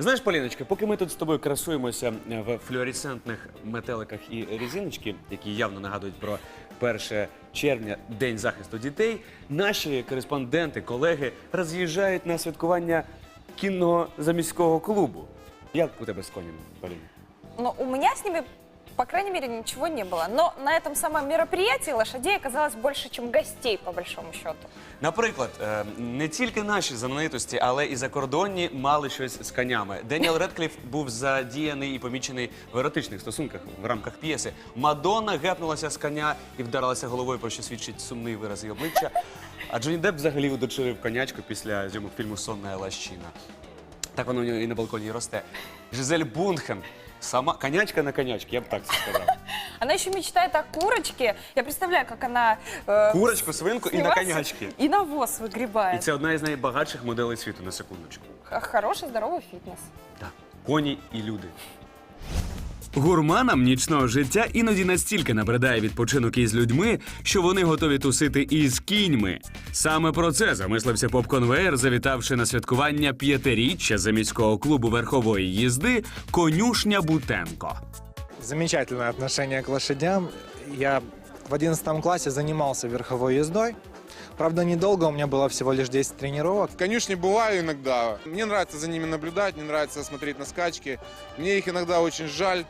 Знаєш, Поліночка, поки ми тут з тобою красуємося в флюоресцентних метеликах і резиночки, які явно нагадують про 1 червня, День захисту дітей, наші кореспонденти, колеги роз'їжджають на святкування кінного заміського клубу. Як у тебе з конем, Поліна? Но у меня с ними, по крайней мере, ничего не было. Но на этом самом мероприятии лошадей оказалось больше, чем гостей, по большому счету. Наприклад, е, не тільки наші знаменитості, але і закордонні мали щось з конями. Деніел Редкліф був задіяний і помічений в еротичних стосунках в рамках п'єси. Мадонна гепнулася з коня і вдарилася головою, про що свідчить сумний вираз її обличчя. А Джонні Депп взагалі удочерив конячку після зйомок фільму Сонна лащина. Так воно у нього і на балконі росте. Жизель Бунхен. Сама конячка на конячці, я б так це сказав. Она еще мечтает о курочке. Я представляю, как она... э, Курочку, свинку і на снимается конячки. И навоз І выгребает. це одна із найбагатших моделей світу на секундочку. Х- Хороший, здоровый фитнес. Так, коні і люди. Гурманам нічного життя іноді настільки набридає відпочинок із людьми, що вони готові тусити із кіньми. Саме про це замислився поп-конвеєр, завітавши на святкування п'ятиріччя заміського клубу верхової їзди Конюшня Бутенко. Замечательное отношение к лошадям. Я в 11 классе занимался верховой ездой. Правда, недолго, у меня было всего лишь 10 тренировок. В конюшне бываю иногда. Мне нравится за ними наблюдать, мне нравится смотреть на скачки. Мне их иногда очень жаль,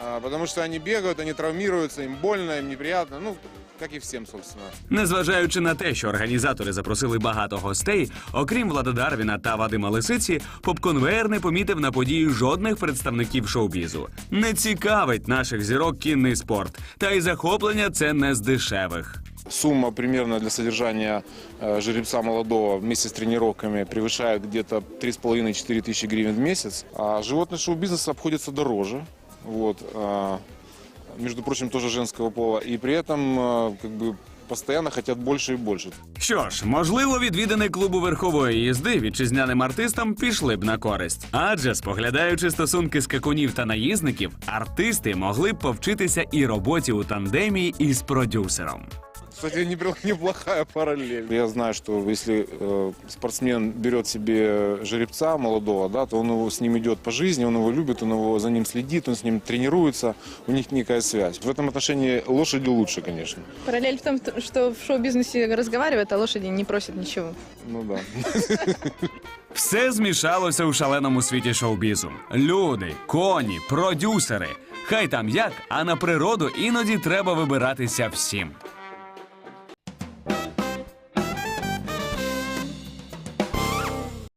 а, потому что они бегают, они травмируются, им больно, им неприятно. Ну, как и всем, собственно. Незважаючи на те, що організатори запросили багато гостей, окрім Влада Дарвіна та Вадима Лисиці, поп-конвеєр не помітив на події жодних представників шоу-бізу. Не цікавить наших зірок кінний спорт, та й захоплення це не з дешевих. Сумма примерно для содержания э, жеребца молодого вместе с тренировками превышает где-то 3,5-4 тысячи гривен в месяц. А животный шоу-бизнес обходится дороже. Вот. а, между прочим, тоже женского пола. И при этом э, как бы постоянно хотят больше и больше. Що ж, можливо, відвідини клубу верхової їзди вітчизняним артистам пішли б на користь. Адже, споглядаючи стосунки скакунів та наїзників, артисти могли б повчитися і роботі у тандемі із продюсером. Кстати, неплохая параллель. Я знаю, что если э, спортсмен берет себе жеребца молодого, да, то он его, с ним идет по жизни, он его любит, он его за ним следит, он с ним тренируется, у них некая связь. В этом отношении лошади лучше, конечно. Параллель в том, что в шоу-бизнесе разговаривают, а лошади не просят ничего. Ну да. Все змішалося у шаленому світі шоу-бізу. Люди, коні, продюсери. Хай там як, а на природу іноді треба вибиратися всім.